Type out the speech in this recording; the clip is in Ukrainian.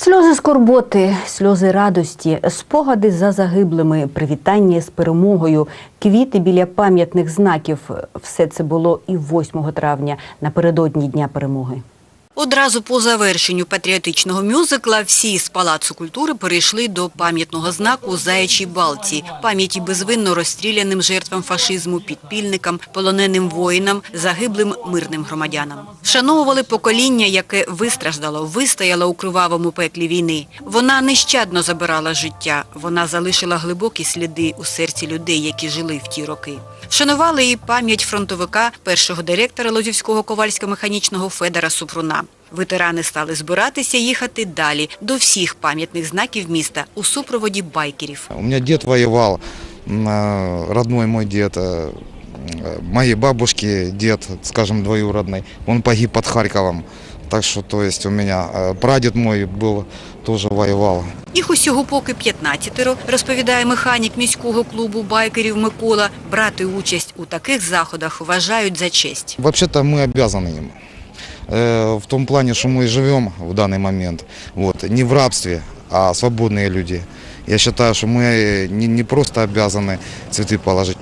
Сльози скорботи, сльози радості, спогади за загиблими, привітання з перемогою, квіти біля пам'ятних знаків. Все це було і 8 травня напередодні Дня перемоги. Одразу по завершенню патріотичного мюзикла всі з Палацу культури перейшли до пам'ятного знаку «Заячій балці» – пам'яті безвинно розстріляним жертвам фашизму, підпільникам, полоненим воїнам, загиблим мирним громадянам. Вшановували покоління, яке вистраждало, вистояло у кривавому пеклі війни. Вона нещадно забирала життя, вона залишила глибокі сліди у серці людей, які жили в ті роки. Вшанували і пам'ять фронтовика, першого директора Лозівського ковальсько-механічного Федора Супруна. Ветерани стали збиратися їхати далі до всіх пам'ятних знаків міста у супроводі байкерів. У меня дед воевал, м, э, родной мой дед, э, моей бабушки дед, скажем, двоюродный, он погиб под Харьковом. Так что, то есть у меня э, прадед мой был, тоже воевал. Їх усього поки 15, розповідає механік міського клубу байкерів Микола. Брати участь у таких заходах вважають за честь. Вообще-то мы обязаны им. Э, В том плане, что мы живем в данный момент, вот, не в рабстве, а свободные люди. Я считаю, что мы не, не просто обязаны цветы положить.